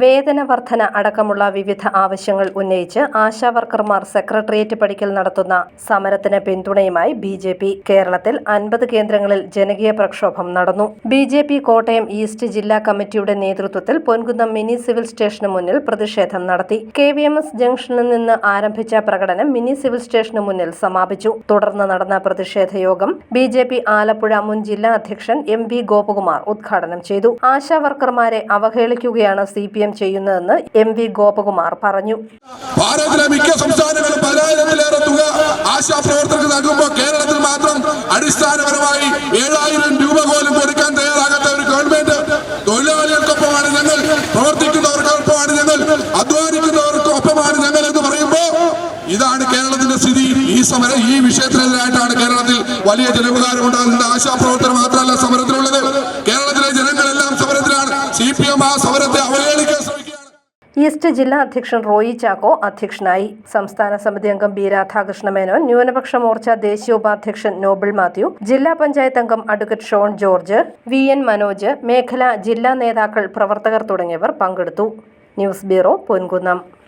വേതന വർധന അടക്കമുള്ള വിവിധ ആവശ്യങ്ങൾ ഉന്നയിച്ച് ആശാവർക്കർമാർ സെക്രട്ടേറിയറ്റ് പടിക്കൽ നടത്തുന്ന സമരത്തിന് പിന്തുണയുമായി ബി ജെ പി കേരളത്തിൽ അൻപത് കേന്ദ്രങ്ങളിൽ ജനകീയ പ്രക്ഷോഭം നടന്നു. B J P Kottayam east ജില്ലാ കമ്മിറ്റിയുടെ നേതൃത്വത്തിൽ പൊൻകുന്നം മിനി സിവിൽ സ്റ്റേഷന് മുന്നിൽ പ്രതിഷേധം നടത്തി. കെ വി എം എസ് ജംഗ്ഷനിൽ നിന്ന് ആരംഭിച്ച പ്രകടനം മിനി സിവിൽ സ്റ്റേഷന് മുന്നിൽ സമാപിച്ചു. തുടർന്ന് നടന്ന പ്രതിഷേധ യോഗം ബി ജെ പി ആലപ്പുഴ മുൻ ജില്ലാ അധ്യക്ഷൻ എം വി ഗോപകുമാർ ഉദ്ഘാടനം ചെയ്തു. ആശാവർക്കർമാരെ അവഹേളിക്കുകയാണ് സി പി എം ചെയ്യുന്നതെന്ന് എം വി ഗോപകുമാർ പറഞ്ഞു. ഭാരതത്തിലെ മിക്ക സംസ്ഥാനങ്ങളും പതിനായിരത്തിലേറെ തുക ആശാപ്രവർത്തകർക്ക് നൽകുമ്പോൾ കേരളത്തിൽ മാത്രം അടിസ്ഥാനപരമായി ഏഴായിരം രൂപ പോലും കൊടുക്കാൻ തയ്യാറാകാത്ത ഒരു ഗവൺമെന്റ് തൊഴിലാളികൾക്കൊപ്പമാണ് ഞങ്ങൾ പ്രവർത്തിക്കുന്നവർക്കൊപ്പമാണ് ഞങ്ങൾ അധ്വാനിക്കുന്നവർക്കൊപ്പമാണ് ഞങ്ങൾ എന്ന് പറയുമ്പോൾ ഇതാണ് കേരളത്തിന്റെ സ്ഥിതി. ഈ സമരം ഈ വിഷയത്തിനെതിരായിട്ടാണ് കേരളത്തിൽ വലിയ ജനവികാരം ഉണ്ടാകുന്നത് ആശാപ്രവർത്തനം മാത്രമല്ല സമരത്തിലുള്ളത്. കേരളത്തിലെ ജനങ്ങളെല്ലാം സമരത്തിലാണ്. സി പി എം ആ സമരത്തെ ശ്രമിക്കുകയാണ് ഈസ്റ്റ് ജില്ലാ അധ്യക്ഷൻ റോയി ചാക്കോ അധ്യക്ഷനായി. സംസ്ഥാന സമിതി അംഗം ബി രാധാകൃഷ്ണ മേനോൻ ന്യൂനപക്ഷ മോർച്ച ദേശീയ ഉപാധ്യക്ഷൻ നോബിൾ മാത്യു ജില്ലാ പഞ്ചായത്ത് അംഗം advocate Shone George V N Manoj മേഖല ജില്ലാ നേതാക്കൾ പ്രവർത്തകർ തുടങ്ങിയവർ പങ്കെടുത്തു. News bureau Ponkunnam.